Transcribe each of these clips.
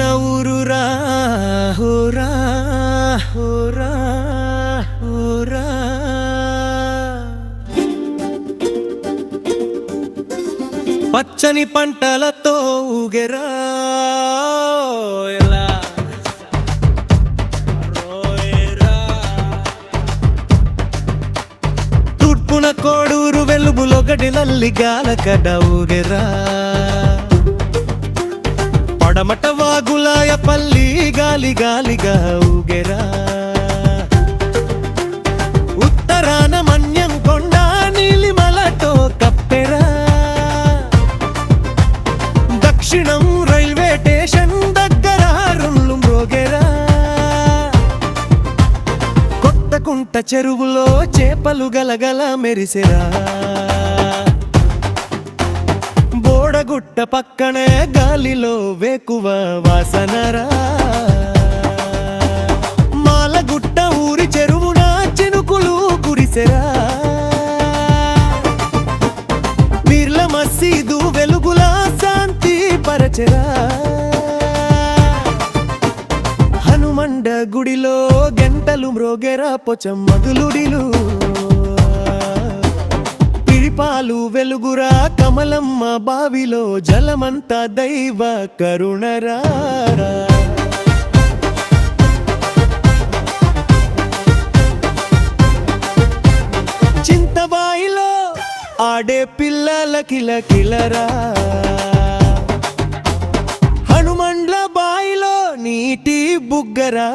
మన ఊరురా హోరా హోరా హోరా పచ్చని పంటలతో ఊగెరా ఎలా? తూర్పున కోడూరు వెలుగులొకటి నల్లి గాలకడ ఊగెరా. వాగులాయ పల్లి గాలి గాలిగా ఊగెరా. ఉత్తరాన మన్యం కొండ నీలిమలతో కప్పెరా దక్షిణం రైల్వే స్టేషన్ దగ్గర రుళ్ళు మ్రోగెరా కొత్త కుంట చెరువులో చేపలు గలగల మెరిసెరా. గుట్ట పక్కనే గాలిలో వేకువ వాసనరా. మాలగుట్ట ఊరి చెరువున చినుకులు కురిసెరా. బిర్ల మసీదు వెలుగుల శాంతి పరచెరా. హనుమండ గుడిలో గంటలు మ్రోగెరా పొచం మధులుడిలు. దీపాలు వెలుగురా కమలమ్మ బావిలో జలమంతా దైవ కరుణరా. చింతబాయిలో ఆడే పిల్లల కిలకిలరా హనుమండ్ల బాయిలో నీటి బుగ్గరా.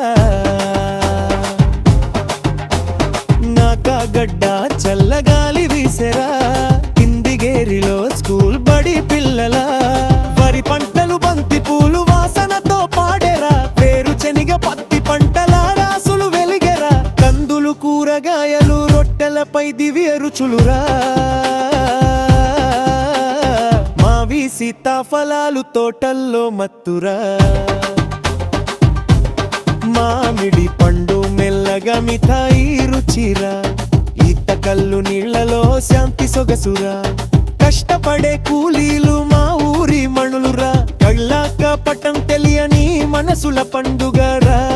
పై దివ్య రుచులురా. మావి సీతాఫలాలు తోటల్లో మత్తురా. మామిడి పండు మెల్లగా మిఠాయి రుచిరా. ఈత కళ్ళు నీళ్ళలో శాంతి సొగసురా. కష్టపడే కూలీలు మా ఊరి మణులురా. కళ్ళాక పట్టం తెలియని మనసుల పండుగరా.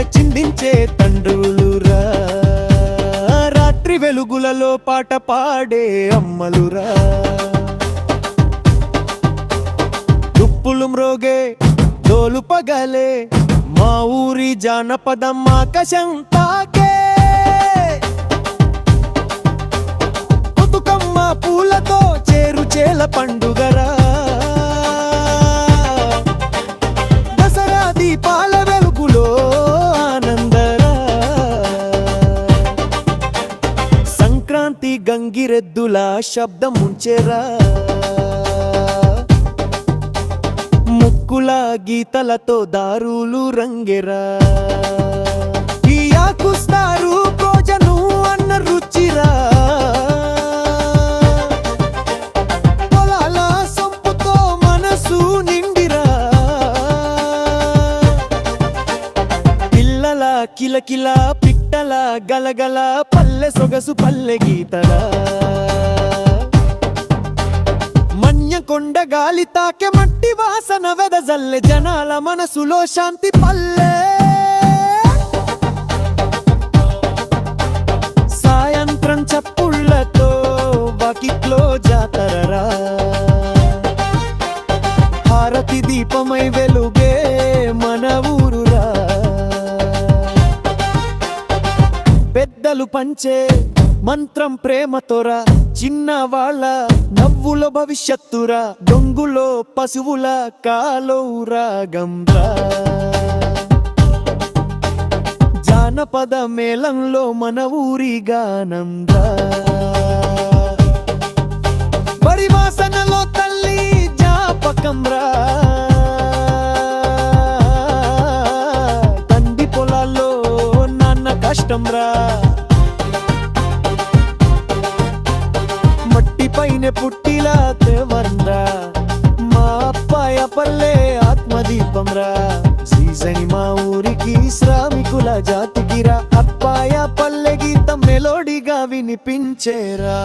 చిందించే తండ్రులురా. రాత్రి వెలుగులలో పాట పాడే అమ్మలురా. దుప్పులు మ్రోగే డోలు పగలే మా ఊరి జానపదం ఆకాశం తాకే. బతుకమ్మ పూలతో చేరు చేల పండుగరా. గంగిరెద్దుల శబ్దం ముంచెరా ముక్కుల గీతలతో దారులు రంగెరా. ఈ ఆకుస్తారు భోజను అన్న రుచిరా. పొలాల సొంపుతో మనసు నిండిరా. పిల్లల కిలకిల పిట్టల గలగల పల్లె సొగసు పల్లె గీతరా మన్య కొండ గాలి తాకే మట్టి వాసన వెదజల్లె జనాల మనసులో శాంతి పల్లె. సాయంత్రం చప్పుళ్ళతో వాకిట్లో జాత పెద్దలు పంచే మంత్రం ప్రేమతోరా చిన్న వాళ్ళ నవ్వుల భవిష్యత్తురా. దొంగులో పశువుల కాలో రాగంరా జానపద మేళంలో మన ఊరి గానందా పరివాసనలో తల్లి జాపకంరా. తండ్రి పొలాల్లో నాన్న కష్టంరా. పైన పుట్టిలా తేవర్రా మా అప్పాయ పల్లె ఆత్మదీపం రా సీజని మా ఊరికి శ్రామికుల జాతికిరా. అప్పాయ పల్లె గీతం మెలోడీగా వినిపించేరా.